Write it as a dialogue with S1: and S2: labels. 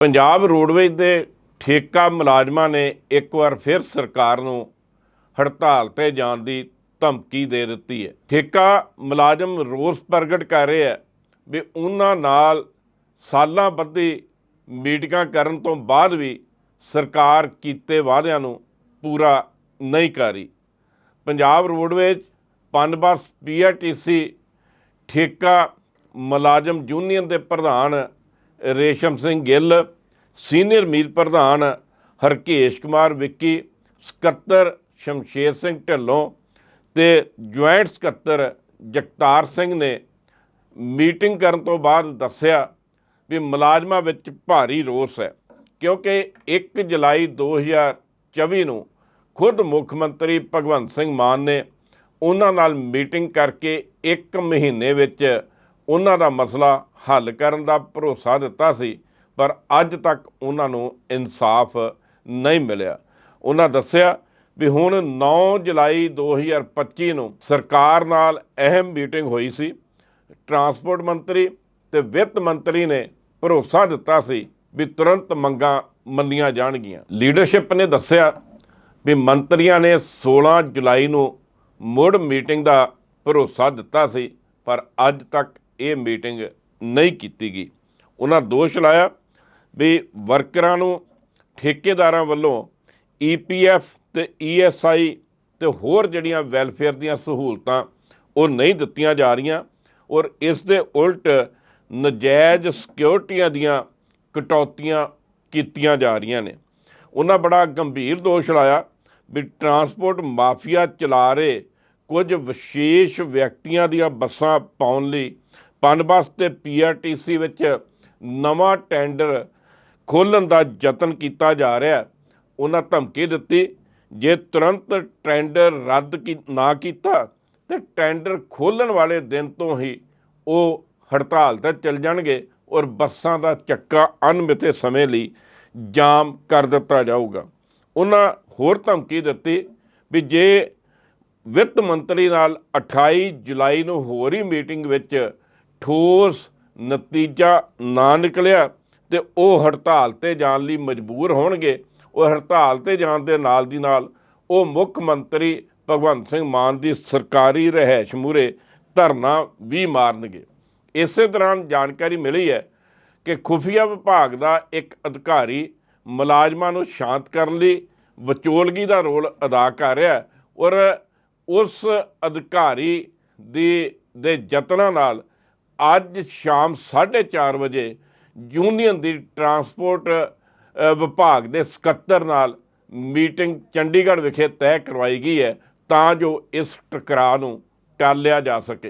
S1: Punjab roadways ਦੇ ਠੇਕਾ ਮੁਲਾਜ਼ਮਾਂ ਨੇ ਇੱਕ ਵਾਰ ਫਿਰ ਸਰਕਾਰ ਨੂੰ ਹੜਤਾਲ ਤੇ ਜਾਣ ਦੀ ਧਮਕੀ ਦੇ ਦਿੱਤੀ ਹੈ। ਠੇਕਾ ਮੁਲਾਜ਼ਮ ਰੋਸ ਪ੍ਰਗਟ ਕਰ ਰਹੇ ਹੈ ਵੀ ਉਹਨਾਂ ਨਾਲ ਸਾਲਾਂ ਬੱਧੀ ਮੀਟਿੰਗਾਂ ਕਰਨ ਤੋਂ ਬਾਅਦ ਵੀ ਸਰਕਾਰ ਕੀਤੇ ਵਾਅਦਿਆਂ ਨੂੰ ਪੂਰਾ ਨਹੀਂ ਕਰ ਰਹੀ। ਪੰਜਾਬ ਰੋਡਵੇਜ਼ ਪਨਬਸ ਪੀਆਰਟੀਸੀ, ਠੇਕਾ ਮੁਲਾਜ਼ਮ ਯੂਨੀਅਨ ਦੇ ਪ੍ਰਧਾਨ ਰੇਸ਼ਮ ਸਿੰਘ ਗਿੱਲ, ਸੀਨੀਅਰ ਮੀਤ ਪ੍ਰਧਾਨ ਹਰਕੇਸ਼ ਕੁਮਾਰ ਵਿੱਕੀ, ਸਕੱਤਰ ਸ਼ਮਸ਼ੇਰ ਸਿੰਘ ਢਿੱਲੋਂ ਤੇ ਜੁਆਇੰਟ ਸਕੱਤਰ ਜਗਤਾਰ ਸਿੰਘ ਨੇ ਮੀਟਿੰਗ ਕਰਨ ਤੋਂ ਬਾਅਦ ਦੱਸਿਆ ਵੀ ਮੁਲਾਜ਼ਮਾਂ ਵਿੱਚ ਭਾਰੀ ਰੋਸ ਹੈ, ਕਿਉਂਕਿ 1 ਜੁਲਾਈ 2024 ਨੂੰ ਖੁਦ ਮੁੱਖ ਮੰਤਰੀ ਭਗਵੰਤ ਸਿੰਘ ਮਾਨ ਨੇ ਉਹਨਾਂ ਨਾਲ ਮੀਟਿੰਗ ਕਰਕੇ 1 ਮਹੀਨੇ ਵਿੱਚ ਉਹਨਾਂ ਦਾ ਮਸਲਾ ਹੱਲ ਕਰਨ ਦਾ ਭਰੋਸਾ ਦਿੱਤਾ ਸੀ, ਪਰ ਅੱਜ ਤੱਕ ਉਹਨਾਂ ਨੂੰ ਇਨਸਾਫ ਨਹੀਂ ਮਿਲਿਆ। ਉਹਨਾਂ ਦੱਸਿਆ ਵੀ ਹੁਣ 9 ਜੁਲਾਈ 2025 ਨੂੰ ਸਰਕਾਰ ਨਾਲ ਅਹਿਮ ਮੀਟਿੰਗ ਹੋਈ ਸੀ। ਟਰਾਂਸਪੋਰਟ ਮੰਤਰੀ ਤੇ ਵਿੱਤ ਮੰਤਰੀ ਨੇ ਭਰੋਸਾ ਦਿੱਤਾ ਸੀ ਵੀ ਤੁਰੰਤ ਮੰਗਾਂ ਮੰਨੀਆਂ ਜਾਣਗੀਆਂ। ਲੀਡਰਸ਼ਿਪ ਨੇ ਦੱਸਿਆ ਵੀ ਮੰਤਰੀਆਂ ਨੇ 16 ਜੁਲਾਈ ਨੂੰ ਮੁੜ ਮੀਟਿੰਗ ਦਾ ਭਰੋਸਾ ਦਿੱਤਾ ਸੀ, ਪਰ ਅੱਜ ਤੱਕ ਇਹ ਮੀਟਿੰਗ ਨਹੀਂ ਕੀਤੀ ਗਈ। ਉਹਨਾਂ ਦੋਸ਼ ਲਾਇਆ ਵੀ ਵਰਕਰਾਂ ਨੂੰ ਠੇਕੇਦਾਰਾਂ ਵੱਲੋਂ ਈਪੀਐਫ ਤੇ ਈਐਸਆਈ ਤੇ ਹੋਰ ਜਿਹੜੀਆਂ ਵੈਲਫੇਅਰ ਦੀਆਂ ਸਹੂਲਤਾਂ ਉਹ ਨਹੀਂ ਦਿੱਤੀਆਂ ਜਾ ਰਹੀਆਂ ਔਰ ਇਸ ਦੇ ਉਲਟ ਨਜਾਇਜ਼ ਸਿਕਿਉਰਟੀਆਂ ਦੀਆਂ ਕਟੌਤੀਆਂ ਕੀਤੀਆਂ ਜਾ ਰਹੀਆਂ ਨੇ। ਉਹਨਾਂ ਬੜਾ ਗੰਭੀਰ ਦੋਸ਼ ਲਾਇਆ ਵੀ ਟਰਾਂਸਪੋਰਟ ਮਾਫੀਆ ਚਲਾ ਰਹੇ ਕੁਝ ਵਿਸ਼ੇਸ਼ ਵਿਅਕਤੀਆਂ ਦੀਆਂ ਬੱਸਾਂ ਪਾਉਣ ਲਈ ਪਨਬਸ ਤੇ ਪੀਆਰਟੀਸੀ ਵਿੱਚ ਨਵਾਂ ਟੈਂਡਰ ਖੋਲ੍ਹਣ ਦਾ ਯਤਨ ਕੀਤਾ ਜਾ ਰਿਹਾ ਉਹਨਾਂ ਧਮਕੀ ਦਿੱਤੀ, ਜੇ ਤੁਰੰਤ ਟੈਂਡਰ ਰੱਦ ਕੀ, ਨਾ ਕੀਤਾ, ਤੇ ਟੈਂਡਰ ਖੋਲ੍ਹਣ ਵਾਲੇ ਦਿਨ ਤੋਂ ਹੀ ਉਹ ਹੜਤਾਲ ਤੇ ਚੱਲ ਜਾਣਗੇ ਔਰ ਬੱਸਾਂ ਦਾ ਚੱਕਾ ਅਣਮਿੱਥੇ ਸਮੇਂ ਲਈ ਜਾਮ ਕਰ ਦਿੱਤਾ ਜਾਊਗਾ। ਉਹਨਾਂ ਹੋਰ ਧਮਕੀ ਦਿੱਤੀ ਵੀ ਜੇ ਵਿੱਤ ਮੰਤਰੀ ਨਾਲ 28 ਜੁਲਾਈ ਨੂੰ ਹੋਰ ਹੀ ਮੀਟਿੰਗ ਵਿੱਚ ਠੋਸ ਨਤੀਜਾ ਨਾ ਨਿਕਲਿਆ ਤੇ ਉਹ ਹੜਤਾਲ ਤੇ ਜਾਣ ਲਈ ਮਜਬੂਰ ਹੋਣਗੇ। ਉਹ ਹੜਤਾਲ ਤੇ ਜਾਣ ਦੇ ਨਾਲ ਦੀ ਨਾਲ ਉਹ ਮੁੱਖ ਮੰਤਰੀ ਭਗਵੰਤ ਸਿੰਘ ਮਾਨ ਦੀ ਸਰਕਾਰੀ ਰਹਿائش ਮੂਰੇ ਧਰਨਾ ਵੀ ਮਾਰਨਗੇ। ਇਸੇ ਦੌਰਾਨ ਜਾਣਕਾਰੀ ਮਿਲੀ ਹੈ ਕਿ ਖੁਫੀਆ ਵਿਭਾਗ ਦਾ ਇੱਕ ਅਧਿਕਾਰੀ ਮੁਲਾਜ਼ਮਾਂ ਨੂੰ ਸ਼ਾਂਤ ਕਰਨ ਲਈ ਵਿਚੋਲਗੀ ਦਾ ਰੋਲ ਅਦਾ ਕਰ ਰਿਹਾ ਔਰ ਉਸ ਅਧਿਕਾਰੀ ਦੇ ਦੇ ਯਤਨਾਂ ਨਾਲ ਅੱਜ ਸ਼ਾਮ 4:30 ਵਜੇ ਯੂਨੀਅਨ ਦੀ ਟਰਾਂਸਪੋਰਟ ਵਿਭਾਗ ਦੇ ਸਕੱਤਰ ਨਾਲ ਮੀਟਿੰਗ ਚੰਡੀਗੜ੍ਹ ਵਿਖੇ ਤੈਅ ਕਰਵਾਈ ਗਈ ਹੈ ਤਾਂ ਜੋ ਇਸ ਟਕਰਾਅ ਨੂੰ ਟਾਲਿਆ ਜਾ ਸਕੇ।